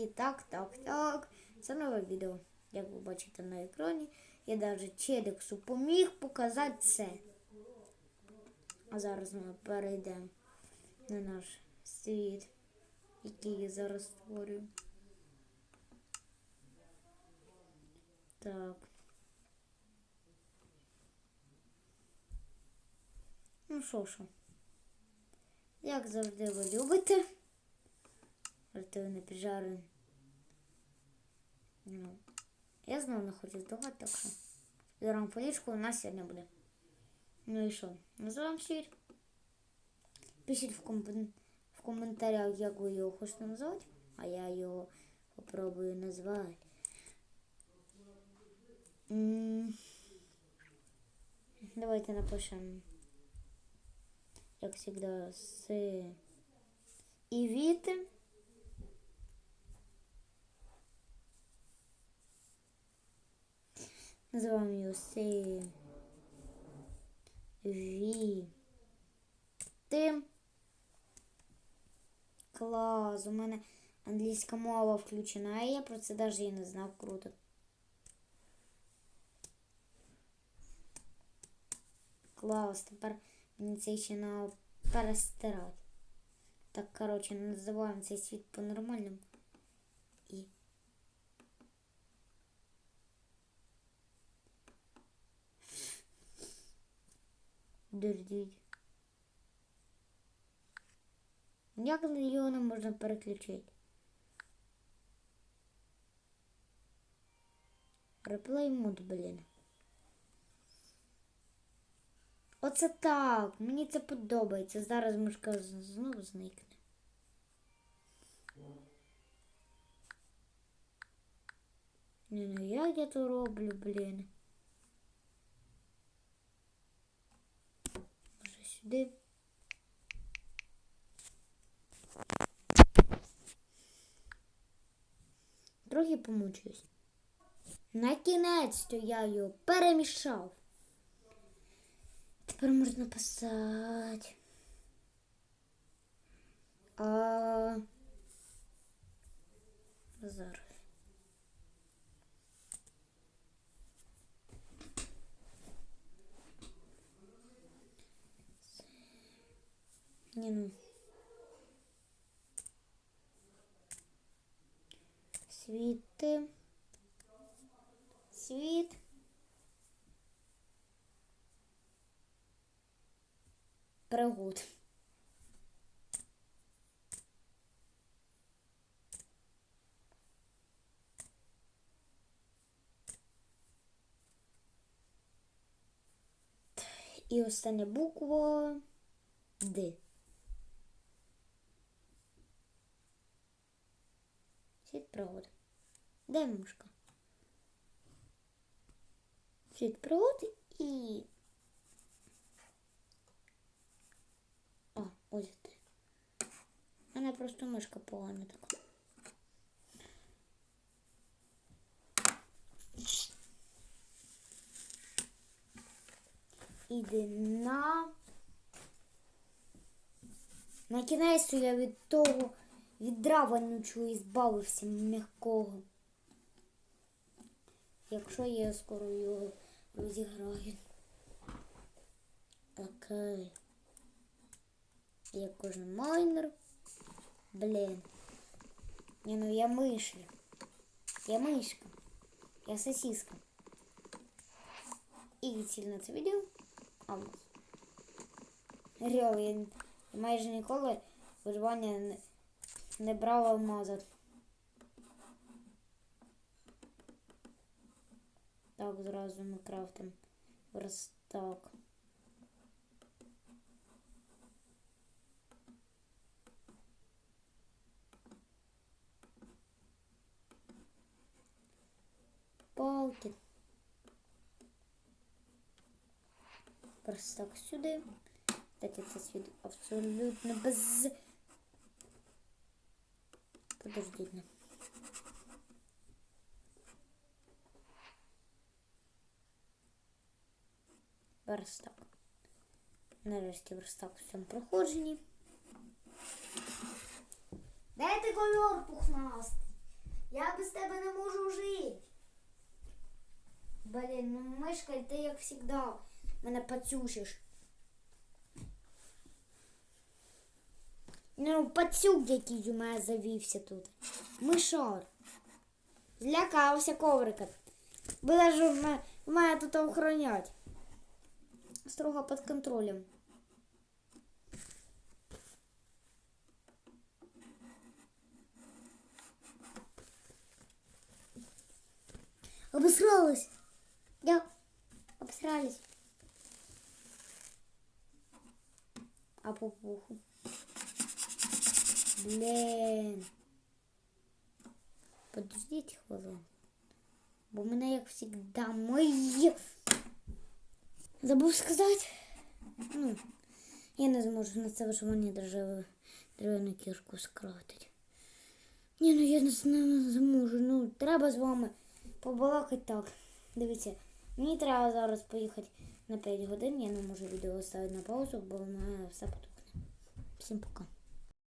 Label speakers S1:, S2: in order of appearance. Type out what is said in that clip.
S1: І так, так, так. Це нове відео. Як ви бачите на екрані. Я навіть Челіксу поміг показати це. А зараз ми перейдемо на наш світ, який я зараз створюю. Так. Ну що що. Як завжди ви любите. Альтерне піджари. Ну, я знову не хочу так що збираємо полічку у нас сьогодні буде. Ну і що? Називаємо світ. Пишіть в, комп- в коментарях, як ви його хочете назвати, а я його попробую назвати. Давайте напишемо, як завжди, з і Називаємо його. Ві. Клас. У мене англійська мова включена, а я про це навіть і не знав. Круто. Клас. Тепер мені це ще на перестирати. Так, коротше, називаємо цей світ по-нормальному. І дердіть. Як його не можна переключити? Реплей мод, блін. Оце так. Мені це подобається. Зараз мишка знову зникне. Не, ну як я то роблю, блін. Сюди. Трохи помучуюсь. На кінець то я його перемішав. Тепер можна писати. А... Зараз. Ні, ну. Світи. Світ. Пригод. І остання буква Д. Світ пригод. Де мушка? Світ пригод і. А, ось. У мене просто мишка погана така. Іди на. На кінець я від того відра вонючого і збавився м'якого. Якщо я скоро його розіграю. Окей. Я кожен майнер. Блін. Не, ну я мишля. Я мишка. Я сосиска. І ціль на це відео. Алмаз. Реально, я майже ніколи виживання не, брала алмаза. Так, зразу ми крафтим верстак. Палки. Верстак сюди. Дайте це світ абсолютно без. Подождіть. Верстак. Нарешті верстак в цьому проходженні. Дайте ковер пухнастий. Я без тебе не можу жити. Блін, ну мишка, ти як завжди мене поцюшиш. Ну, пацюк якийсь у мене завівся тут. Мишар. Злякався коврика. Буде ж в мене, в мене тут охоронять. Строго під контролем. Обосралась. Я обосрались. А по пуху. Блін. Подождіть хвилину. Бо мене, як завжди, мої. Забув сказати. Ну, я не зможу на це виживання держави дерев'яну кірку скратити. Ні, ну я не зможу. Ну, треба з вами побалакати так. Дивіться, мені треба зараз поїхати на 5 годин. Я не можу відео ставити на паузу, бо в мене все потухне. Всім пока.